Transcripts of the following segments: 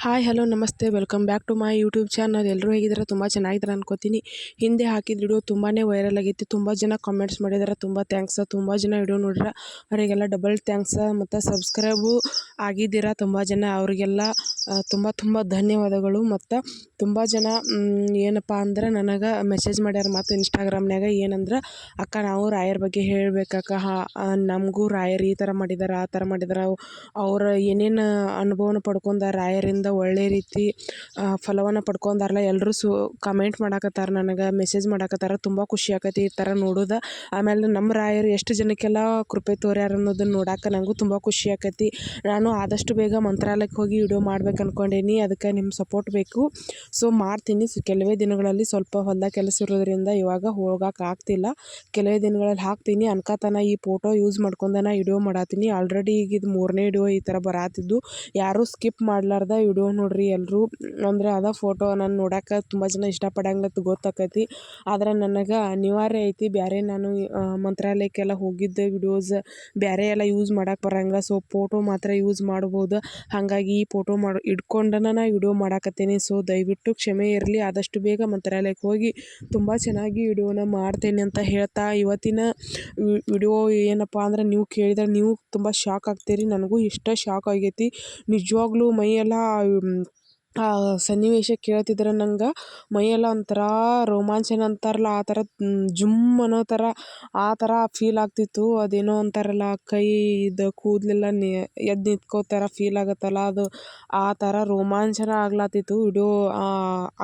Hi hello ನಮಸ್ತೆ. Welcome back to my YouTube channel ಎಲ್ಲರೂ ಹೇಗಿದ್ದಾರೆ? ತುಂಬ ಚೆನ್ನಾಗಿದ್ದಾರೆ ಅನ್ಕೋತೀನಿ. ಹಿಂದೆ ಹಾಕಿದ ವಿಡಿಯೋ ತುಂಬಾ ವೈರಲ್ ಆಗಿತ್ತು. ತುಂಬ ಜನ ಕಾಮೆಂಟ್ಸ್ ಮಾಡಿದಾರೆ. ತುಂಬ ಥ್ಯಾಂಕ್ಸ್ ತುಂಬ ಜನ ವಿಡಿಯೋ ನೋಡಿರ ಅವರಿಗೆಲ್ಲ ಡಬಲ್ ಥ್ಯಾಂಕ್ಸ್ ಮತ್ತು ಸಬ್ಸ್ಕ್ರೈಬು ಆಗಿದ್ದೀರಾ? ತುಂಬ ಜನ ಅವರಿಗೆಲ್ಲ ತುಂಬ ತುಂಬ ಧನ್ಯವಾದಗಳು. ಮತ್ತು ತುಂಬ ಜನ ಏನಪ್ಪ ಅಂದ್ರೆ ನನಗೆ ಮೆಸೇಜ್ ಮಾಡ್ಯಾರ ಮತ್ತು ಇನ್ಸ್ಟಾಗ್ರಾಮ್ನಾಗ ಏನಂದ್ರೆ, ಅಕ್ಕ, ನಾವು ರಾಯರ ಬಗ್ಗೆ ಹೇಳಬೇಕಕ್ಕ. ಹಾ ನಮಗೂ ರಾಯರ್ ಈ ಥರ ಮಾಡಿದಾರೆ, ಆ ಥರ ಮಾಡಿದಾರೆ. ಅವ್ರು ಏನೇನು ಅನುಭವನ ಪಡ್ಕೊಂಡ ರಾಯರಿಂದ ಒಳ್ಳೆ ರೀತಿ ಫಲವನ್ನು ಪಡ್ಕೊಂಡಾರಲ್ಲ ಎಲ್ಲರೂ ಸು ಕಮೆಂಟ್ ಮಾಡಾಕತ್ತಾರ ನನಗೆ ಮೆಸೇಜ್ ಮಾಡಾಕತ್ತಾರ, ತುಂಬ ಖುಷಿ ಆಕತಿ ಈ ಥರ ನೋಡೋದು. ಆಮೇಲೆ ನಮ್ಮ ರಾಯರು ಎಷ್ಟು ಜನಕ್ಕೆಲ್ಲ ಕೃಪೆ ತೋರ್ಯಾರ ಅನ್ನೋದನ್ನು ನೋಡಾಕ ನನಗೂ ತುಂಬ ಖುಷಿ ಆಕತಿ. ನಾನು ಆದಷ್ಟು ಬೇಗ ಮಂತ್ರಾಲಯಕ್ಕೆ ಹೋಗಿ ವಿಡಿಯೋ ಮಾಡ್ಬೇಕು ಅಂದ್ಕೊಂಡೇನಿ ಅದಕ್ಕೆ ನಿಮ್ಮ ಸಪೋರ್ಟ್ ಬೇಕು. ಸೊ ಮಾಡ್ತೀನಿ. ಸೊ, ಕೆಲವೇ ದಿನಗಳಲ್ಲಿ ಸ್ವಲ್ಪ ಹೊಲ್ದಾಗ ಕೆಲಸ ಇರೋದ್ರಿಂದ ಇವಾಗ ಹೋಗಕ್ಕೆ ಆಗ್ತಿಲ್ಲ. ಕೆಲವೇ ದಿನಗಳಲ್ಲಿ ಹಾಕ್ತೀನಿ. ಅನ್ಕತನ ಈ ಫೋಟೋ ಯೂಸ್ ಮಾಡ್ಕೊಂಡನ ವಿಡಿಯೋ ಮಾಡತ್ತೀನಿ ಆಲ್ರೆಡಿ ಈಗ ಇದು ಮೂರನೇ ವಿಡಿಯೋ ಈ ಥರ ಬರಾತಿದ್ದು. ಯಾರೂ ಸ್ಕಿಪ್ ಮಾಡಲಾರ್ದ ವಿಡಿಯೋ ನೋಡ್ರಿ ಎಲ್ಲರೂ ಅಂದ್ರೆ ಅದ ಫೋಟೋ ನಾನು ನೋಡಕ್ಕೆ ತುಂಬ ಜನ ಇಷ್ಟಪಡಂಗತ್ ಗೊತ್ತಾಕೈತಿ. ಆದ್ರೆ ನನಗೆ ಅನಿವಾರ್ಯ ಐತಿ ಬೇರೆ ನಾನು ಮಂತ್ರಾಲಯಕ್ಕೆಲ್ಲ ಹೋಗಿದ್ದೆ ವಿಡಿಯೋಸ್ ಬೇರೆ ಎಲ್ಲ ಯೂಸ್ ಮಾಡಕ್ಕೆ ಬರಂಗಿಲ್ಲ. ಸೊ ಫೋಟೋ ಮಾತ್ರ ಯೂಸ್ ಮಾಡ್ಬೋದು. ಹಾಗಾಗಿ ಈ ಫೋಟೋ ಮಾಡಿ, ಇಟ್ಕೊಂಡನ ನಾ ವಿಡಿಯೋ ಮಾಡಾಕತ್ತೀನಿ. ಸೊ ದಯವಿಟ್ಟು ಕ್ಷಮೆ ಇರಲಿ. ಆದಷ್ಟು ಬೇಗ ಮಂತ್ರಾಲಯಕ್ಕೆ ಹೋಗಿ ತುಂಬ ಚೆನ್ನಾಗಿ ವಿಡಿಯೋನ ಮಾಡ್ತೇನೆ ಅಂತ ಹೇಳ್ತಾ ಇವತ್ತಿನ ವಿಡಿಯೋ ಏನಪ್ಪ ಅಂದ್ರೆ ನೀವು ಕೇಳಿದ್ರೆ ನೀವು ತುಂಬ ಶಾಕ್ ಆಗ್ತೀರಿ. ನನಗೂ ಇಷ್ಟ ಶಾಕ್ ಆಗೈತಿ. ನಿಜವಾಗ್ಲೂ ಮೈಯೆಲ್ಲ ಆ ಸನ್ನಿವೇಶ ಕೇಳ್ತಿದ್ರೆ ನಂಗೆ, ಮೈಯೆಲ್ಲ ಒಂಥರ ರೋಮಾಂಚನ ಅಂತಾರಲ್ಲ, ಆ ಥರ ಜುಮ್ ಅನ್ನೋ ಥರ, ಆ ಥರ ಫೀಲ್ ಆಗ್ತಿತ್ತು. ಅದೇನೋ ಅಂತಾರಲ್ಲ, ಕೈ ಇದು ಕೂದಲೆಲ್ಲ ನಿ ಎದ್ದು ನಿಂತ್ಕೋ ಥರ ಫೀಲ್ ಆಗುತ್ತಲ್ಲ, ಅದು ಆ ಥರ ರೋಮಾಂಚನ ಆಗ್ಲತ್ತಿತ್ತು ವಿಡಿಯೋ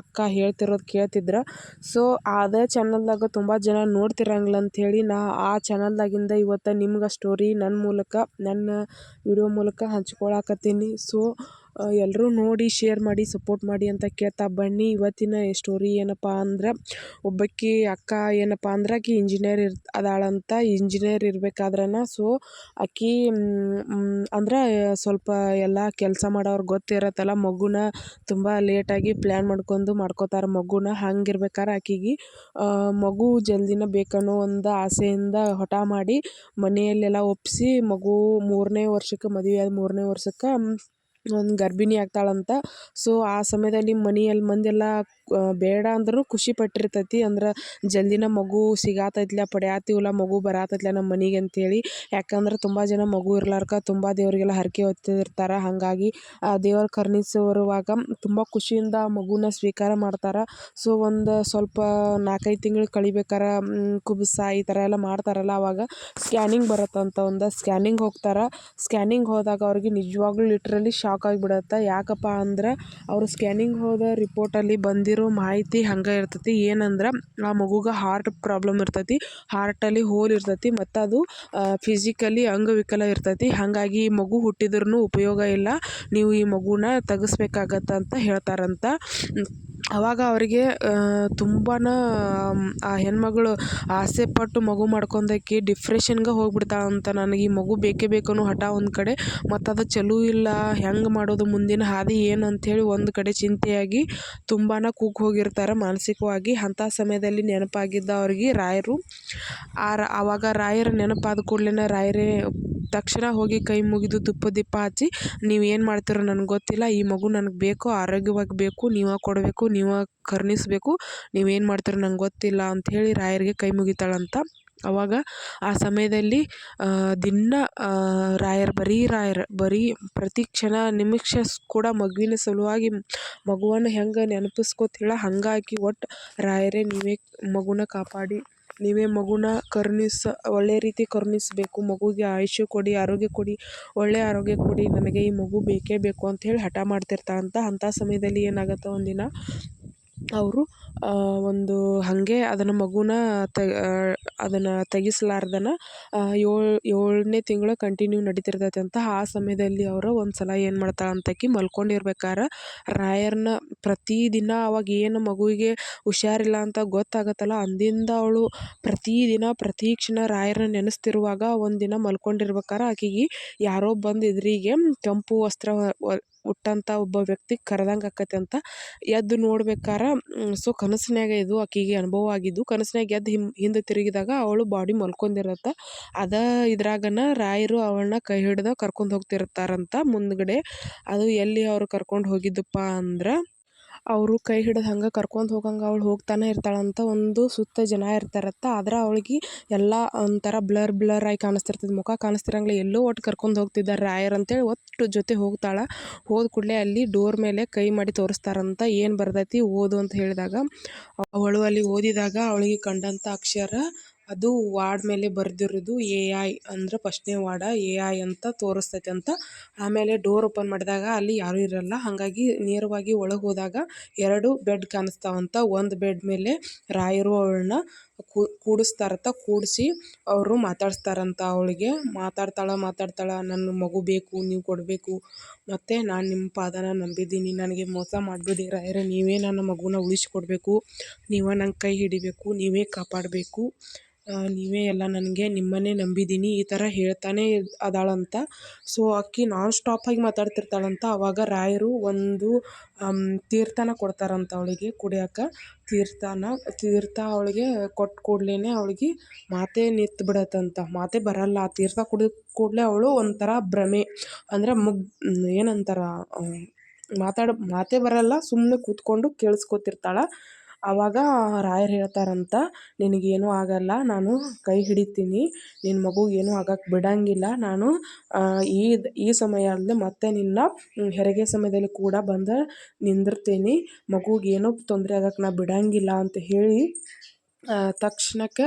ಅಕ್ಕ ಹೇಳ್ತಿರೋದು ಕೇಳ್ತಿದ್ರೆ. ಸೊ ಅದೇ ಚಾನಲ್ದಾಗ ತುಂಬ ಜನ ನೋಡ್ತಿರಂಗಿಲ್ಲ ಅಂಥೇಳಿ ನಾ ಆ ಚಾನಲ್ದಾಗಿಂದ ಇವತ್ತು ನಿಮ್ಗೆ ಸ್ಟೋರಿ ನನ್ನ ಮೂಲಕ, ನನ್ನ ವಿಡಿಯೋ ಮೂಲಕ ಹಂಚ್ಕೊಳಕತ್ತೀನಿ. ಸೊ ಎಲ್ಲರೂ ನೋಡಿ ಶೇರ್ ಮಾಡಿ ಸಪೋರ್ಟ್ ಮಾಡಿ ಅಂತ ಕೇಳ್ತಾ ಬನ್ನಿ. ಇವತ್ತಿನ ಸ್ಟೋರಿ ಏನಪ್ಪ ಅಂದ್ರೆ, ಒಬ್ಬಾಕಿ ಅಕ್ಕ ಏನಪ್ಪ ಅಂದ್ರೆ ಆಕಿ ಇಂಜಿನಿಯರ್ ಇರ್ ಅದಾಳಂತ ಇಂಜಿನಿಯರ್ ಇರ್ಬೇಕಾದ್ರನ ಸೊ ಆಕಿ ಅಂದ್ರೆ ಸ್ವಲ್ಪ ಎಲ್ಲ ಕೆಲಸ ಮಾಡೋರು ಗೊತ್ತಿರತ್ತಲ್ಲ, ಮಗುನ ತುಂಬ ಲೇಟಾಗಿ ಪ್ಲ್ಯಾನ್ ಮಾಡ್ಕೊಂಡು ಮಾಡ್ಕೋತಾರೆ ಮಗುನ ಹಂಗಿರ್ಬೇಕಾದ್ರೆ ಆಕಿಗೆ ಮಗು ಜಲ್ದಿನ ಬೇಕನ್ನೋ ಒಂದು ಆಸೆಯಿಂದ ಹಠ ಮಾಡಿ ಮನೆಯಲ್ಲೆಲ್ಲ ಒಪ್ಪಿಸಿ ಮಗು ಮೂರನೇ ವರ್ಷಕ್ಕೆ, ಮದುವೆ ಆದ ಮೂರನೇ ವರ್ಷಕ್ಕೆ ಒಂದು ಗರ್ಭಿಣಿ ಆಗ್ತಾಳಂತ. ಸೊ ಆ ಸಮಯದಲ್ಲಿ ಮನೆಯಲ್ಲಿ ಮಂದಿಯೆಲ್ಲ ಬೇಡ ಅಂದ್ರೂ ಖುಷಿ ಪಟ್ಟಿರ್ತೈತಿ. ಅಂದ್ರೆ ಜಲ್ದಿನ ಮಗು ಸಿಗಾತೈತ್ಲ ಪಡ್ಯಾತೀವಲ್ಲ ಮಗು ಬರಾತೈತ್ಲ ನಮ್ಮ ಮನೆಗೆ ಅಂತೇಳಿ. ಯಾಕಂದ್ರೆ ತುಂಬ ಜನ ಮಗು ಇರ್ಲಾರ್ಕ ತುಂಬ ದೇವರಿಗೆಲ್ಲ ಹರಕೆ ಹೊತ್ತಿರ್ತಾರೆ. ಹಾಗಾಗಿ, ಆ, ದೇವರು ಕರುಣಿಸುವಾಗ ತುಂಬ ಖುಷಿಯಿಂದ ಮಗುನ ಸ್ವೀಕಾರ ಮಾಡ್ತಾರೆ. ಸೊ ಒಂದು ಸ್ವಲ್ಪ ನಾಲ್ಕೈದು ತಿಂಗಳು ಕಳಿಬೇಕಾರೆ ಕುಬುಸ ಈ ಥರ ಎಲ್ಲ ಮಾಡ್ತಾರಲ್ಲ ಅವಾಗ ಸ್ಕ್ಯಾನಿಂಗ್ ಬರುತ್ತಂತ ಒಂದು. ಸ್ಕ್ಯಾನಿಂಗ್ ಹೋಗ್ತಾರೆ. ಸ್ಕ್ಯಾನಿಂಗ್ ಹೋದಾಗ ಅವ್ರಿಗೆ ನಿಜವಾಗ್ಲೂ ಲಿಟ್ರಲಿ ಶಾಕ್ ಆಗಿಬಿಡತ್ತೆ ಯಾಕಪ್ಪ ಅಂದ್ರೆ ಅವರು ಸ್ಕ್ಯಾನಿಂಗ್ ಹೋದ ರಿಪೋರ್ಟಲ್ಲಿ ಬಂದಿರೋ ಮಾಹಿತಿ ಹಂಗೆ ಇರ್ತೈತಿ. ಏನಂದ್ರೆ ಆ ಮಗುಗೆ ಹಾರ್ಟ್ ಪ್ರಾಬ್ಲಮ್ ಇರ್ತೈತಿ. ಹಾರ್ಟಲ್ಲಿ ಹೋಲ್ ಇರ್ತೈತಿ. ಮತ್ತು ಅದು ಫಿಸಿಕಲಿ ಅಂಗವಿಕಲ ಇರ್ತೈತಿ. ಹಾಗಾಗಿ ಈ ಮಗು ಹುಟ್ಟಿದ್ರೂ ಉಪಯೋಗ ಇಲ್ಲ. ನೀವು ಈ ಮಗುನ ತೆಗೆಸ್ಬೇಕಾಗತ್ತೆ ಅಂತ ಹೇಳ್ತಾರಂತ. ಅವಾಗ ಅವರಿಗೆ ತುಂಬಾ ಆ ಹೆಣ್ಮಗಳು ಆಸೆ ಪಟ್ಟು ಮಗು ಮಾಡ್ಕೊಂಡಾಕಿ ಡಿಪ್ರೆಷನ್ಗೆ ಅಂತ ನನಗೆ ಈ ಮಗು ಬೇಕೇ ಬೇಕು ಅನ್ನೋ ಹಠ ಒಂದು ಕಡೆ, ಮತ್ತು ಅದು ಚಲೋ ಇಲ್ಲ, ಹೆಂಗೆ ಮಾಡೋದು ಮುಂದಿನ ಹಾದಿ ಏನು ಅಂಥೇಳಿ ಒಂದು ಕಡೆ ಚಿಂತೆಯಾಗಿ ತುಂಬಾ ಕೂಗ್ ಹೋಗಿರ್ತಾರೆ ಮಾನಸಿಕವಾಗಿ. ಅಂಥ ಸಮಯದಲ್ಲಿ ನೆನಪಾಗಿದ್ದ ಅವ್ರಿಗೆ ರಾಯರು, ಆ ಅವಾಗ ರಾಯರ ನೆನಪಾದ ಕೂಡಲೇ ರಾಯರೇ ತಕ್ಷಣ ಹೋಗಿ ಕೈ ಮುಗಿದು ತುಪ್ಪ ದೀಪ ಹಚ್ಚಿ, ನೀವು ಏನು ಮಾಡ್ತೀರೋ ನನಗೆ ಗೊತ್ತಿಲ್ಲ, ಈ ಮಗು ನನಗೆ ಬೇಕು, ಆರೋಗ್ಯವಾಗಿ ಬೇಕು, ನೀವೇ ಕೊಡಬೇಕು, ನೀವೇ ಕರುಣಿಸ್ಬೇಕು ನೀವೇನು ಮಾಡ್ತೀರೋ ನಂಗೆ ಗೊತ್ತಿಲ್ಲ ಅಂಥೇಳಿ ರಾಯರಿಗೆ ಕೈ ಮುಗಿತಾಳಂತ. ಅವಾಗ ಆ ಸಮಯದಲ್ಲಿ ದಿನ ರಾಯರ್, ಬರೀ ರಾಯರ್, ಬರೀ ಪ್ರತಿ ಕ್ಷಣ ನಿಮಿಷ ಕೂಡ ಮಗುವಿನ ಸಲುವಾಗಿ ಮಗುವನ್ನು ಹೆಂಗೆ ನೆನಪಿಸ್ಕೋತೀಳ ಹಾಗಾಗಿ ಒಟ್ಟು ರಾಯರೇ ನೀವೇ ಮಗುನ ಕಾಪಾಡಿ. ನೀವೇ ಮಗುನ ಕರುಣಿಸ ಒಳ್ಳೆಯ ರೀತಿ ಕರುಣಿಸಬೇಕು. ಮಗುಗೆ ಆಯುಷ್ಯ ಕೊಡಿ, ಆರೋಗ್ಯ ಕೊಡಿ ಒಳ್ಳೆಯ ಆರೋಗ್ಯ ಕೊಡಿ. ನನಗೆ ಈ ಮಗು ಬೇಕೇ ಬೇಕು ಅಂತ ಹೇಳಿ ಹಠ ಮಾಡ್ತಿರ್ತಾಳಂತ. ಅಂಥ ಸಮಯದಲ್ಲಿ ಏನಾಗುತ್ತೆ ಒಂದಿನ, ಅವರು ಒಂದು ಹಾಗೆ ಅದನ್ನು ಮಗುನ ತೆ ಅದನ್ನು ತೆಗೆಸ್ಲಾರ್ದನ ಏಳು, ಏಳನೇ ತಿಂಗಳು ಕಂಟಿನ್ಯೂ ನಡಿತಿರ್ತೈತೆ ಅಂತ ಆ ಸಮಯದಲ್ಲಿ ಅವರು ಒಂದು ಸಲ ಏನು ಮಾಡ್ತಾಳೆ ಅಂತಕಿ ಮಲ್ಕೊಂಡಿರ್ಬೇಕಾರೆ. ರಾಯರನ್ನ ಪ್ರತಿದಿನ ಅವಾಗ ಏನು ಮಗುವಿಗೆ ಹುಷಾರಿಲ್ಲ ಅಂತ ಗೊತ್ತಾಗತ್ತಲ್ಲ, ಅಂದಿಂದ ಅವಳು ಪ್ರತಿದಿನ ಪ್ರತಿ ಕ್ಷಣ ರಾಯರನ್ನ ನೆನೆಸ್ತಿರುವಾಗ ಒಂದಿನ ಮಲ್ಕೊಂಡಿರ್ಬೇಕಾರೆ. ಆಕೆಗೆ ಯಾರೋ ಬಂದು ಎದುರಿಗೆ ಕೆಂಪು, ವಸ್ತ್ರ ಹುಟ್ಟಂಥ ಒಬ್ಬ ವ್ಯಕ್ತಿ ಕರೆದಂಗೆ ಆಕೈತೆ ಅಂತ ಎದ್ದು ನೋಡ್ಬೇಕಾರ. ಸೊ ಕನಸಿನ್ಯಾಗ ಇದು ಆಕಿಗೆ ಅನುಭವ ಆಗಿದ್ದು, ಕನಸಿನ್ಯಾಗ ಎದ್ದು ಹಿಮ್ ಹಿಂದೆ ತಿರುಗಿದಾಗ ಅವಳು ಬಾಡಿ ಮಲ್ಕೊಂಡಿರತ್ತೆ. ಅದ ಇದ್ರಾಗನ ರಾಯರು ಅವಳನ್ನ ಕೈ ಹಿಡ್ದು ಕರ್ಕೊಂಡು ಹೋಗ್ತಿರ್ತಾರಂತ ಮುಂದ್ಗಡೆ. ಅದು ಎಲ್ಲಿ ಅವ್ರು ಕರ್ಕೊಂಡು ಹೋಗಿದ್ದಪ್ಪ ಅಂದ್ರೆ ಅವರು ಕೈ ಹಿಡಿದು ಹಂಗೆ ಕರ್ಕೊಂಡು ಹೋಗಂಗೆ ಅವ್ಳು ಹೋಗ್ತಾನೆ ಇರ್ತಾಳಂತ ಒಂದು ಸುತ್ತ ಜನ ಇರ್ತಾರತ್ತ. ಆದ್ರೆ ಅವಳಿಗೆ ಎಲ್ಲ ಒಂಥರ ಬ್ಲರ್ ಬ್ಲರ್ ಆಗಿ ಕಾಣಿಸ್ತಿರ್ತದೆ. ಮುಖ ಕಾಣಿಸ್ತಿರಂಗಿಲ್ಲ ಎಲ್ಲೋ ಒಟ್ಟು ಕರ್ಕೊಂಡು ಹೋಗ್ತಿದ್ದಾರೆ ರಾಯರ್ ಅಂತೇಳಿ ಒಟ್ಟು ಜೊತೆ ಹೋಗ್ತಾಳೆ. ಹೋದ ಕೂಡಲೇ ಅಲ್ಲಿ ಡೋರ್ ಮೇಲೆ ಕೈ ಮಾಡಿ ತೋರಿಸ್ತಾರಂತ ಏನು ಬರ್ತೈತಿ ಓದು ಅಂತ ಹೇಳಿದಾಗ. ಅವಳು ಅಲ್ಲಿ ಓದಿದಾಗ ಅವಳಿಗೆ ಕಂಡಂಥ ಅಕ್ಷರ ಅದು ವಾರ್ಡ್ ಮೇಲೆ ಬರೆದಿರೋದು ಎ ಐ ಅಂದ್ರೆ ಫಸ್ಟ್ನೇ ವಾರ್ಡ ಎ ಐ ಅಂತ ತೋರಿಸ್ತೈತೆ ಅಂತ. ಆಮೇಲೆ ಡೋರ್ ಓಪನ್ ಮಾಡಿದಾಗ ಅಲ್ಲಿ ಯಾರೂ ಇರಲ್ಲ. ಹಾಗಾಗಿ ನೇರವಾಗಿ ಒಳಗೆ ಹೋದಾಗ ಎರಡು ಬೆಡ್ ಕಾಣಿಸ್ತಾವಂತ ಒಂದು ಬೆಡ್ ಮೇಲೆ ರಾಯರು ಅವಳನ್ನ ಕೂಡಿಸ್ತಾರಂತ ಕೂಡಿಸಿ ಅವರು ಮಾತಾಡಿಸ್ತಾರಂತ ಅವಳಿಗೆ. ಮಾತಾಡ್ತಾಳೆ ಮಾತಾಡ್ತಾಳೆ, ನನ್ನ ಮಗು ಬೇಕು, ನೀವು ಕೊಡಬೇಕು. ಮತ್ತು ನಾನು ನಿಮ್ಮ ಪಾದನ ನಂಬಿದ್ದೀನಿ. ನನಗೆ ಮೋಸ ಮಾಡಬೇಡಿ ರಾಯರೇ. ನೀವೇ ನನ್ನ ಮಗುನ ಉಳಿಸ್ಕೊಡ್ಬೇಕು. ನೀವೇ ನಂಗೆ ಕೈ ಹಿಡಿಬೇಕು. ನೀವೇ ಕಾಪಾಡಬೇಕು. ನೀವೇ ಎಲ್ಲ ನನಗೆ ನಿಮ್ಮನ್ನೇ ನಂಬಿದ್ದೀನಿ, ಈ ಥರ ಹೇಳ್ತಾನೆ ಅದಾಳಂತ. ಸೊ ಆಕೆ ನಾನ್ ಸ್ಟಾಪಾಗಿ ಮಾತಾಡ್ತಿರ್ತಾಳಂತ, ಅವಾಗ ರಾಯರು ಒಂದು ತೀರ್ಥನ ಕೊಡ್ತಾರಂತ ಅವಳಿಗೆ ಕುಡಿಯೋಕೆ. ತೀರ್ಥನ, ತೀರ್ಥ ಅವಳಿಗೆ ಕೊಟ್ಟು ಕೂಡ್ಲೇ ಅವಳಿಗೆ ಮಾತೇ ನಿಂತು ಬಿಡತ್ತಂತ. ಮಾತೆ ಬರಲ್ಲ, ಆ ತೀರ್ಥ ಕುಡಿದ ಕೂಡಲೇ ಅವಳು ಒಂಥರ ಭ್ರಮೆ. ಅಂದ್ರೆ ಮುಗ್ ಏನಂತಾರ ಮಾತಾಡ, ಮಾತೇ ಬರಲ್ಲ ಸುಮ್ಮನೆ ಕೂತ್ಕೊಂಡು ಕೇಳಿಸ್ಕೊತಿರ್ತಾಳೆ. ಆವಾಗ ರಾಯರು ಹೇಳ್ತಾರಂತ, ನಿನಗೇನೂ ಆಗಲ್ಲ, ನಾನು ಕೈ ಹಿಡಿತೀನಿ ನಿನ್ನ ಮಗುಗೆ ಏನೂ ಆಗಕ್ಕೆ ಬಿಡೋಂಗಿಲ್ಲ, ನಾನು ಈ ಈ ಸಮಯ ಮತ್ತೆ ನಿನ್ನ ಹೆರಿಗೆ ಸಮಯದಲ್ಲಿ ಕೂಡ ಬಂದು ನಿಂದಿರ್ತೀನಿ ಮಗುಗೆ ಏನೂ ತೊಂದರೆ ಆಗಕ್ಕೆ ನಾ ಬಿಡೋಂಗಿಲ್ಲ ಅಂತ ಹೇಳಿ ತಕ್ಷಣಕ್ಕೆ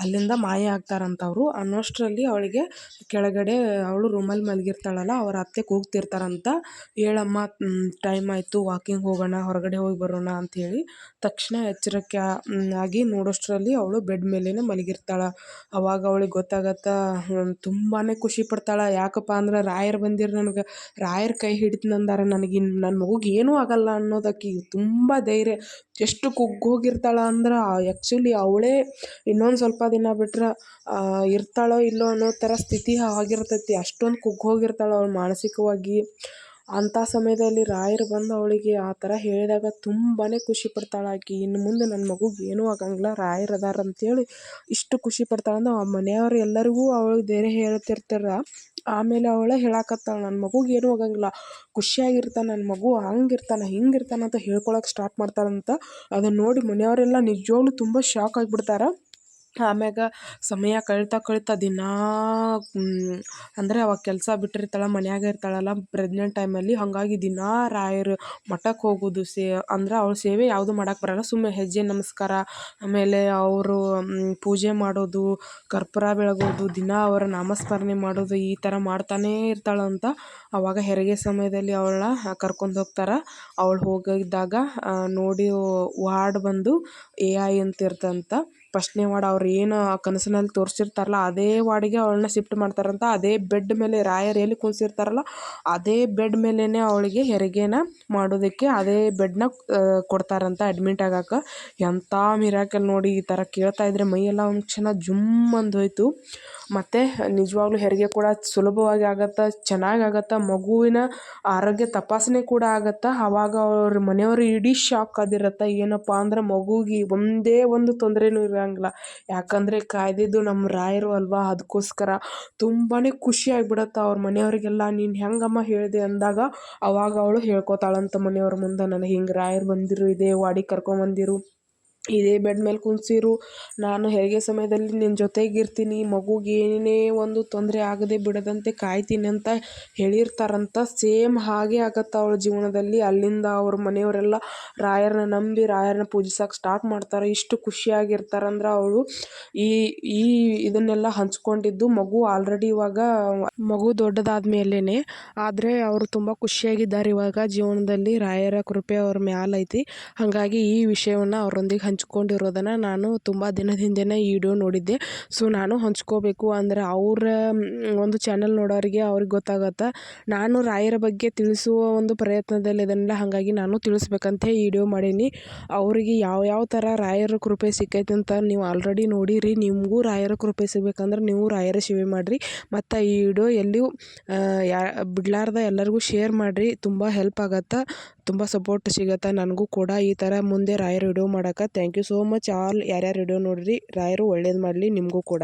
ಅಲ್ಲಿಂದ ಮಾಯ ಆಗ್ತಾರಂತ ಅವರು ಅನ್ನೋಷ್ಟರಲ್ಲಿ ಅವಳಿಗೆ ಕೆಳಗಡೆ ಅವಳು ರೂಮಲ್ಲಿ ಮಲಗಿರ್ತಾಳಲ್ಲ, ಅವ್ರ ಅತ್ತೆ ಕೂಗ್ತಿರ್ತಾರಂತ. ಹೇಳಮ್ಮ ಟೈಮ್ ಆಯಿತು ವಾಕಿಂಗ್ ಹೋಗೋಣ, ಹೊರಗಡೆ ಹೋಗಿ ಬರೋಣ ಅಂಥೇಳಿ ತಕ್ಷಣ ಎಚ್ಚರಿಕೆ ಆಗಿ ನೋಡೋಷ್ಟರಲ್ಲಿ ಅವಳು ಬೆಡ್ ಮೇಲೇ ಮಲಗಿರ್ತಾಳೆ. ಅವಾಗ ಅವಳಿಗೆ ಗೊತ್ತಾಗತ್ತೆ ತುಂಬಾ ಖುಷಿ ಪಡ್ತಾಳೆ. ಯಾಕಪ್ಪ ಅಂದ್ರೆ ರಾಯರ್ ಬಂದಿರ ನನಗೆ, ರಾಯರ ಕೈ ಹಿಡಿತಂದಾರೆ ನನಗೆ ನನ್ನ ಮಗುಗೆ ಏನೂ ಆಗಲ್ಲ ಅನ್ನೋದಕ್ಕೆ ತುಂಬ ಧೈರ್ಯ. ಎಷ್ಟು ಕುಗ್ಗೋಗಿರ್ತಾಳೆ ಅಂದ್ರೆ ಆ್ಯಕ್ಚುಲಿ ಅವಳೇ ಇನ್ನೊಂದು ಸ್ವಲ್ಪ ದಿನ ಬಿಟ್ರೆ ಇರ್ತಾಳೋ ಇಲ್ಲೋ ಅನ್ನೋ ಥರ ಸ್ಥಿತಿ ಆಗಿರ್ತೈತಿ. ಅಷ್ಟೊಂದು ಕುಗ್ಗಿ ಹೋಗಿರ್ತಾಳೆ ಅವ್ಳು ಮಾನಸಿಕವಾಗಿ. ಅಂಥ ಸಮಯದಲ್ಲಿ ರಾಯರು ಬಂದು ಅವಳಿಗೆ ಆ ಥರ ಹೇಳಿದಾಗ ತುಂಬಾ ಖುಷಿ ಪಡ್ತಾಳೆ ಆಕೆ. ಇನ್ನು ಮುಂದೆ ನನ್ನ ಮಗುಗೆ ಏನೂ ಆಗಂಗಿಲ್ಲ, ರಾಯರು ಅದಾರ ಅಂತೇಳಿ ಇಷ್ಟು ಖುಷಿ ಪಡ್ತಾಳೆ ಅಂದ್ರೆ ಆ ಮನೆಯವ್ರು ಎಲ್ಲರಿಗೂ ಅವಳು ಧೈರ್ಯ ಹೇಳ್ತಿರ್ತಾರೆ. ಆಮೇಲೆ ಅವಳೇ ಹೇಳಕತ್ತಾಳೆ, ನನ್ನ ಮಗುಗೆ ಏನೂ ಆಗಂಗಿಲ್ಲ, ಖುಷಿಯಾಗಿರ್ತಾನೆ, ನನ್ನ ಮಗು ಹಂಗಿರ್ತಾನೆ, ಹಿಂಗಿರ್ತಾನೆ ಅಂತ ಹೇಳ್ಕೊಳಕ್ಕೆ ಸ್ಟಾರ್ಟ್ ಮಾಡ್ತಾಳಂತ ಅದನ್ನು ನೋಡಿ ಮನೆಯವರೆಲ್ಲ ನಿಜವಾಗ್ಲೂ ತುಂಬ ಶಾಕ್ ಆಗಿಬಿಡ್ತಾರೆ. ಆಮ್ಯಾಗ ಸಮಯ ಕಳೀತಾ ಕಳೀತಾ ದಿನಾ ಅಂದರೆ ಅವಾಗ ಕೆಲಸ ಬಿಟ್ಟಿರ್ತಾಳೆ, ಮನ್ಯಾಗ ಇರ್ತಾಳಲ್ಲ ಪ್ರೆಗ್ನೆಂಟ್ ಟೈಮಲ್ಲಿ ಹಾಗಾಗಿ ದಿನಾ ರಾಯರು ಮಠಕ್ಕೆ ಹೋಗೋದು ಸೇ, ಅಂದ್ರೆ ಅವ್ಳ ಸೇವೆ ಯಾವುದು ಮಾಡಕ್ಕೆ ಬರಲ್ಲ ಸುಮ್ಮನೆ ಹೆಜ್ಜೆ ನಮಸ್ಕಾರ, ಆಮೇಲೆ ಅವರು ಪೂಜೆ ಮಾಡೋದು, ಕರ್ಪೂರ ಬೆಳಗೋದು, ದಿನ ಅವರ ನಾಮಸ್ಮರಣೆ ಮಾಡೋದು, ಈ ಥರ ಮಾಡ್ತಾನೇ ಇರ್ತಾಳಂತ ಅವಾಗ ಹೆರಿಗೆ ಸಮಯದಲ್ಲಿ ಅವಳನ್ನ ಕರ್ಕೊಂಡು ಹೋಗ್ತಾರೆ. ಅವಳು ಹೋಗಿದ್ದಾಗ ನೋಡಿ ವಾರ್ಡ್ ಬಂದು ಎ ಐ ಅಂತ ಇರ್ತಂತ. ಫಸ್ಟ್ನೇ ವಾರ್ಡ್ ಅವ್ರು ಏನು ಕನಸಿನಲ್ಲಿ ತೋರಿಸಿರ್ತಾರಲ್ಲ, ಅದೇ ವಾರ್ಡಿಗೆ ಅವಳನ್ನ ಶಿಫ್ಟ್ ಮಾಡ್ತಾರಂತ, ಅದೇ ಬೆಡ್ ಮೇಲೆ ರಾಯರ್ ಎಲ್ಲಿ ಕೂರಿಸಿರ್ತಾರಲ್ಲ, ಅದೇ ಬೆಡ್ ಮೇಲೇ ಅವಳಿಗೆ ಹೆರಿಗೆನ ಮಾಡೋದಕ್ಕೆ ಅದೇ ಬೆಡ್ನ ಕೊಡ್ತಾರಂತ ಅಡ್ಮಿಟ್ ಆಗಕ್ಕೆ. ಎಂಥ ಮಿರಾಕಲ್ ನೋಡಿ ಈ ಥರ ಕೇಳ್ತಾ ಇದ್ರೆ ಮೈಯೆಲ್ಲ ಒಂದು ಕ್ಷಣ ಜುಮ್ ಅಂದೋಯ್ತು ಮತ್ತು ನಿಜವಾಗ್ಲೂ ಹೆರಿಗೆ ಕೂಡ ಸುಲಭವಾಗಿ ಆಗತ್ತೆ, ಚೆನ್ನಾಗಿ ಆಗತ್ತೆ, ಮಗುವಿನ ಆರೋಗ್ಯ ತಪಾಸಣೆ ಕೂಡ ಆಗತ್ತೆ ಆವಾಗ ಅವ್ರ ಮನೆಯವರು ಇಡೀ ಶಾಕ್ ಆದಿರತ್ತೆ, ಏನಪ್ಪ ಅಂದ್ರೆ ಮಗುಗೆ ಒಂದೇ ಒಂದು ತೊಂದರೆನೂ ಇರೋಂಗಿಲ್ಲ ಯಾಕಂದರೆ ಕಾಯ್ದಿದ್ದು ನಮ್ಮ ರಾಯರು ಅಲ್ವಾ? ಅದಕ್ಕೋಸ್ಕರ ತುಂಬಾ ಖುಷಿ ಆಗ್ಬಿಡತ್ತೆ ಅವ್ರ ಮನೆಯವರಿಗೆಲ್ಲ. ನೀನು ಹೆಂಗಮ್ಮ ಹೇಳಿದೆ ಅಂದಾಗ ಅವಾಗ ಅವಳು ಹೇಳ್ಕೊತಾಳಂತ ಮನೆಯವ್ರ ಮುಂದೆ. ನನಗೆ ಹಿಂಗೆ ರಾಯರು ಬಂದಿರು, ಇದೇ ವಾಡಿಗೆ ಕರ್ಕೊಂಬಂದಿರು ಇದೇ ಬೆಡ್ ಮೇಲೆ ಕುಂದ್ಸಿರು ನಾನು ಹೆರಿಗೆ ಸಮಯದಲ್ಲಿ ನಿನ್ನ ಜೊತೆಗಿರ್ತೀನಿ. ಮಗುಗೆ ಏನೇ ಒಂದು ತೊಂದರೆ ಆಗದೆ ಬಿಡದಂತೆ ಕಾಯ್ತೀನಿ ಅಂತ ಹೇಳಿರ್ತಾರಂತ. ಸೇಮ್ ಹಾಗೆ ಆಗತ್ತೆ ಅವಳ ಜೀವನದಲ್ಲಿ. ಅಲ್ಲಿಂದ ಅವ್ರ ಮನೆಯವರೆಲ್ಲ ರಾಯರನ್ನ ನಂಬಿ ರಾಯರನ್ನ ಪೂಜಿಸಕ್ಕೆ ಸ್ಟಾರ್ಟ್ ಮಾಡ್ತಾರೆ. ಇಷ್ಟು ಖುಷಿಯಾಗಿರ್ತಾರಂದ್ರೆ ಅವಳು ಈ ಈ ಇದನ್ನೆಲ್ಲ ಹಂಚ್ಕೊಂಡಿದ್ದು ಮಗು ಆಲ್ರೆಡಿ ಇವಾಗ ಮಗು ದೊಡ್ಡದಾದ ಮೇಲೇ ಆದರೆ ಅವರು ತುಂಬ ಖುಷಿಯಾಗಿದ್ದಾರೆ ಇವಾಗ ಜೀವನದಲ್ಲಿ. ರಾಯರ ಕೃಪೆ ಅವ್ರ ಮ್ಯಾಲೈತಿ. ಹಾಗಾಗಿ ಈ ವಿಷಯವನ್ನು ಅವರೊಂದಿಗೆ ಹಂಚಿ ಹಂಚ್ಕೊಂಡಿರೋದನ್ನು ನಾನು ತುಂಬ ದಿನದ ಹಿಂದೆನೇ ಈ ವಿಡಿಯೋ ನೋಡಿದ್ದೆ. ಸೊ ನಾನು ಹಂಚ್ಕೋಬೇಕು ಅಂದರೆ ಅವರ ಒಂದು ಚಾನಲ್ ನೋಡೋರಿಗೆ ಅವ್ರಿಗೆ ಗೊತ್ತಾಗತ್ತೆ. ನಾನು ರಾಯರ ಬಗ್ಗೆ ತಿಳಿಸುವ ಒಂದು ಪ್ರಯತ್ನದಲ್ಲಿದ್ದೀನಲ್ಲ ಹಾಗಾಗಿ ನಾನು ತಿಳಿಸ್ಬೇಕಂತ ಈ ವಿಡಿಯೋ ಮಾಡೀನಿ. ಅವರಿಗೆ ಯಾವ ಯಾವ ಥರ ರಾಯರ ಕೃಪೆ ಸಿಕ್ಕೈತೆ ಅಂತ ನೀವು ಆಲ್ರೆಡಿ ನೋಡಿರಿ. ನಿಮಗೂ ರಾಯರ ಕೃಪೆ ಸಿಗಬೇಕಂದ್ರೆ ನೀವು ರಾಯರ ಸೇವೆ ಮಾಡಿರಿ. ಮತ್ತು ಈ ವಿಡಿಯೋ ಎಲ್ಲಿಯೂ ಯಾ, ಬಿಡಲಾರ್ದ ಎಲ್ಲರಿಗೂ ಶೇರ್ ಮಾಡಿರಿ. ತುಂಬ ಹೆಲ್ಪ್ ಆಗತ್ತೆ. ತುಂಬ ಸಪೋರ್ಟ್ ಸಿಗತ್ತೆ ನನಗೂ ಕೂಡ. ಈ ಥರ ಮುಂದೆ ರಾಯರ ವಿಡಿಯೋ ಮಾಡಕ್ಕೆ thank you so much all ಯಾರ್ಯಾರು ವಿಡಿಯೋ ನೋಡಿರಿ, ರಾಯರು ಒಳ್ಳೇದು ಮಾಡಲಿ, ನಿಮಗೂ ಕೂಡ.